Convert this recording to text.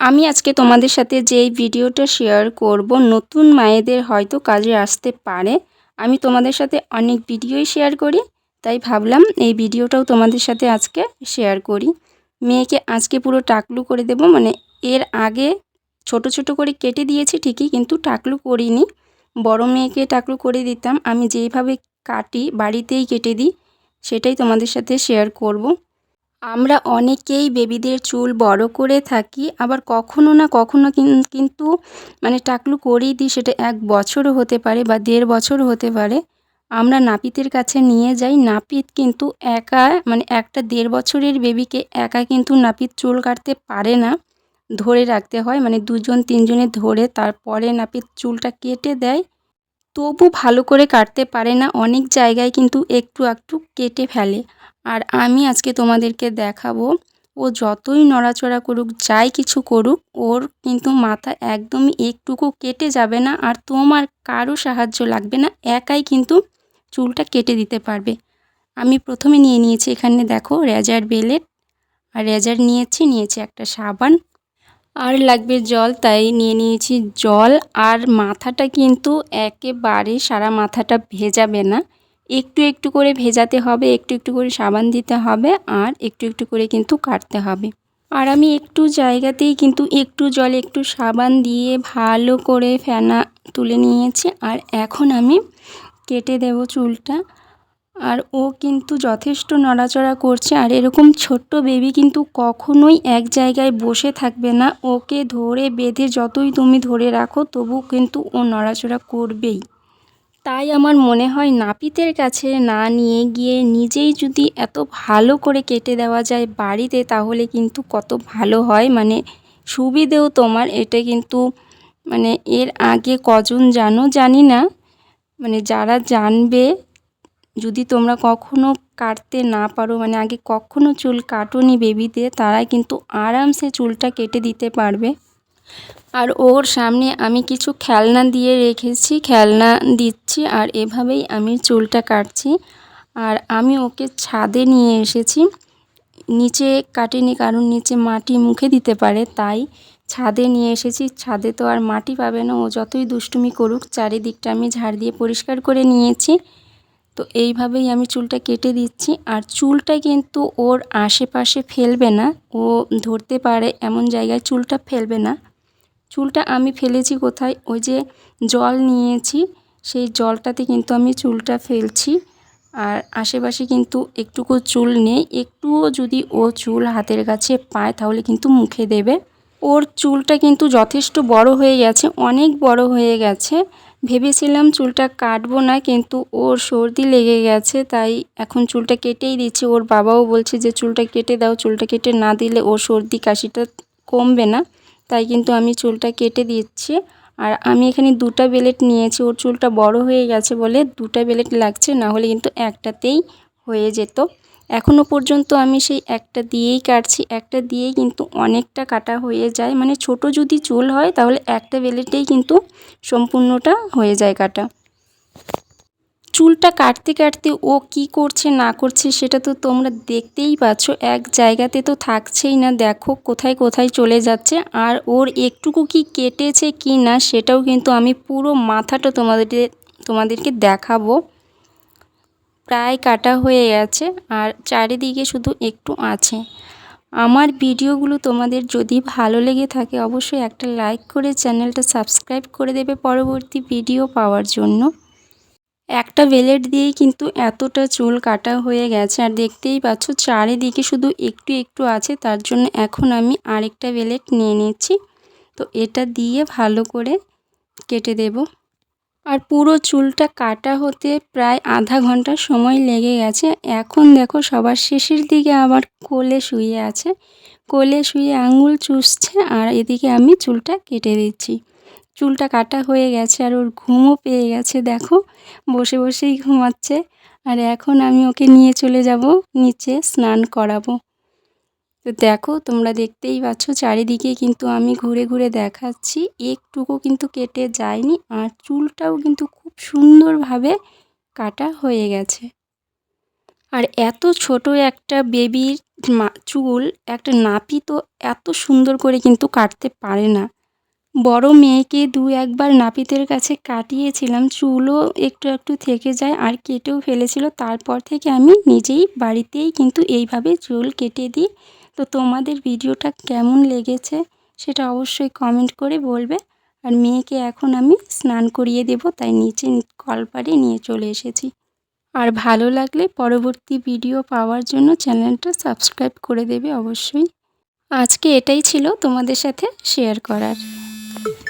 আমি আজকে তোমাদের সাথে যেই ভিডিওটা শেয়ার করব, নতুন মায়েদের হয়তো কাজে আসতে পারে। আমি তোমাদের সাথে অনেক ভিডিওই শেয়ার করি, তাই ভাবলাম এই ভিডিওটাও তোমাদের সাথে আজকে শেয়ার করি। মেয়েকে আজকে পুরো টাকলু করে দেব মানে এর আগে ছোট ছোট করে কেটে দিয়েছি ঠিকই, কিন্তু টাকলু করিনি। বড় মেয়েকে টাকলু করে দিতাম, আমি যেইভাবে কাটি বাড়িতেই কেটে দিই, সেটাই তোমাদের সাথে শেয়ার করব। আমরা অনেকেই বেবিদের চুল বড় করে থাকি, আবার কখনো না কখনো কিন্তু মানে টাকলু করেই দিই, সেটা এক বছরও হতে পারে বা দেড় বছরও হতে পারে। আমরা নাপিতের কাছে নিয়ে যাই, নাপিত কিন্তু একা মানে একটা দেড় বছরের বেবিকে একা কিন্তু নাপিত চুল কাটতে পারে না, ধরে রাখতে হয়। মানে দুজন, তিনজনে ধরে তারপরে নাপিত চুলটা কেটে দেয়। তবু ভালো করে কাটতে পারে না, অনেক জায়গায় কিন্তু একটু একটু কেটে ফেলে। আর আমি আজকে তোমাদেরকে দেখাবো, ও যতই নড়াচড়া করুক, যাই কিছু করুক, ওর কিন্তু মাথা একদমই একটুকু কেটে যাবে না আর তোমার কারও সাহায্য লাগবে না, একাই কিন্তু চুলটা কেটে দিতে পারবে। আমি প্রথমে নিয়ে নিয়েছি এখানে দেখো রেজার বেলেট, আর রেজার নিয়েছি নিয়েছি একটা সাবান, আর লাগবে জল, তাই নিয়ে নিয়েছি জল, আর মাথাটা কিন্তু একেবারে সারা মাথাটা ভেজাবে না। একটু একটু করে ভেজাতে হবে, একটু একটু করে সাবান দিতে হবে আর একটু একটু করে কিন্তু কাটতে হবে। আর আমি একটু জায়গাতেই কিন্তু একটু জলে একটু সাবান দিয়ে ভালো করে ফেনা তুলে নিয়েছি আর এখন আমি কেটে দেব চুলটা। আর ও কিন্তু যথেষ্ট নড়াচড়া করছে আর এরকম ছোট্ট বেবি কিন্তু কখনোই এক জায়গায় বসে থাকবে না। ওকে ধরে বেঁধে যতই তুমি ধরে রাখো তবু কিন্তু ও নড়াচড়া করবেই। তাই আমার মনে হয় নাপিতের কাছে না নিয়ে গিয়ে নিজেই যদি এত ভালো করে কেটে দেওয়া যায় বাড়িতে, তাহলে কিন্তু কত ভালো হয়। মানে সুবিধেও তোমার, এটা কিন্তু মানে এর আগে কজন জানো? জানি না। মানে যারা জানবে, যদি তোমরা কখনো কাটতে না পারো মানে আগে কখনো চুল কাটোনি বেবিতে তারা কিন্তু আরামসে চুলটা কেটে দিতে পারবে। আর ওর সামনে আমি কিছু খেলনা দিয়ে রেখেছি, খেলনা দিচ্ছি আর এভাবেই আমি চুলটা কাটছি। আর আমি ওকে ছাদে নিয়ে এসেছি। নিচে কাটিনি কারণ নিচে মাটি মুখে দিতে পারে, তাই ছাদে নিয়ে এসেছি। ছাদে তো আর মাটি পাবে না, ও যতই দুষ্টুমি করুক, চারিদিকটা আমি ঝাড় দিয়ে পরিষ্কার করে নিয়েছি। তো এইভাবেই আমি চুলটা কেটে দিচ্ছি। আর চুলটা কিন্তু ওর আশেপাশে ফেলবে না, ও ধরতে পারে এমন জায়গায় চুলটা ফেলবে না। চুলটা আমি ফেলেছি কোথায়? ওই যে জল নিয়েছি, সেই জলটাতে কিন্তু আমি চুলটা ফেলছি। আর আশেপাশে কিন্তু একটুকু চুল নেই। একটুও যদি ও চুল হাতের কাছে পায়, তাহলে কিন্তু মুখে দেবে। ওর চুলটা কিন্তু যথেষ্ট বড় হয়ে গেছে, অনেক বড় হয়ে গেছে। ভেবেছিলাম চুলটা কাটবো না, কিন্তু ওর সর্দি লেগে গেছে, তাই এখন চুলটা কেটেই দিচ্ছি। ওর বাবাও বলছে যে, চুলটা কেটে দাও, চুলটা কেটে না দিলে ওর সর্দি কাশিটা কমবে না। তাই কিন্তু আমি চুলটা কেটে দিচ্ছি। আর আমি এখানে দুটা বেলেট নিয়েছি, ওর চুলটা বড় হয়ে গেছে বলে দুটা বেলেট লাগছে, না হলে কিন্তু একটাতেই হয়ে যেত। এখনও পর্যন্ত আমি সেই একটা দিয়েই কাটছি, একটা দিয়েই কিন্তু অনেকটা কাটা হয়ে যায়। মানে ছোট যদি চুল হয়, তাহলে একটা বেলেটেই কিন্তু সম্পূর্ণটা হয়ে যায় কাটা। চুলটা কাটতে কাটতে ও কি করছে, না করছে সেটা তো তোমরা দেখতেই পাচ্ছ। এক জায়গাতে তো থাকছেই না। দেখো কোথায় কোথায় চলে যাচ্ছে। আর ওর একটুকু কি কেটেছে কি না সেটাও কিন্তু আমি পুরো মাথাটা তোমাদের, তোমাদেরকে দেখাবো। প্রায় কাটা হয়ে গেছে আর চারিদিকে শুধু একটু আছে। আমার ভিডিওগুলো তোমাদের যদি ভালো লেগে থাকে অবশ্যই একটা লাইক করে চ্যানেলটা সাবস্ক্রাইব করে দেবে পরবর্তী ভিডিও পাওয়ার জন্য। একটা বেলেট দিয়েই কিন্তু এতটা চুল কাটা হয়ে গেছে। আর দেখতেই পাচ্ছ, চারিদিকে শুধু একটু একটু আছে, তার জন্য এখন আমি আরেকটা বেলেট নিয়ে নিচ্ছি। তো এটা দিয়ে ভালো করে কেটে দেব। আর পুরো চুলটা কাটা হতে প্রায় আধা ঘণ্টা সময় লেগে গেছে। এখন দেখো, সবার শেষের দিকে আবার কোলে শুয়ে আছে। কোলে শুয়ে আঙুল চুষছে, আর এদিকে আমি চুলটা কেটে দিচ্ছি। চুলটা কাটা হয়ে গেছে আর ওর ঘুমও পেয়ে গেছে, দেখো। বসে বসেই ঘুমাচ্ছে। আর এখন আমি ওকে নিয়ে চলে যাব, নিচে স্নান করাবো। তো দেখো, তোমরা দেখতেই পাচ্ছ, চারিদিকে কিন্তু আমি ঘুরে ঘুরে দেখাচ্ছি। একটুকু কিন্তু কেটে যায়নি আর চুলটাও কিন্তু খুব সুন্দরভাবে কাটা হয়ে গেছে। আর এত ছোট একটা বেবির চুল, একটা নাপি তো এত সুন্দর করে কিন্তু কাটতে পারে না। বড় মেয়েকে দু একবার নাপিতের কাছে কাটিয়েছিলাম, চুলও একটু একটু থেকে যায় আর কেটেও ফেলেছিল। তারপর থেকে আমি নিজেই বাড়িতেই কিন্তু এইভাবে চুল কেটে দিই। তো তোমাদের ভিডিওটা কেমন লেগেছে সেটা অবশ্যই কমেন্ট করে বলবে। আর মেয়েকে এখন আমি স্নান করিয়ে দেব, তাই নিচে কলপারে নিয়ে চলে এসেছি। আর ভালো লাগলে পরবর্তী ভিডিও পাওয়ার জন্য চ্যানেলটা সাবস্ক্রাইব করে দেবে অবশ্যই। আজকে এটাই ছিল তোমাদের সাথে শেয়ার করার। Thank you.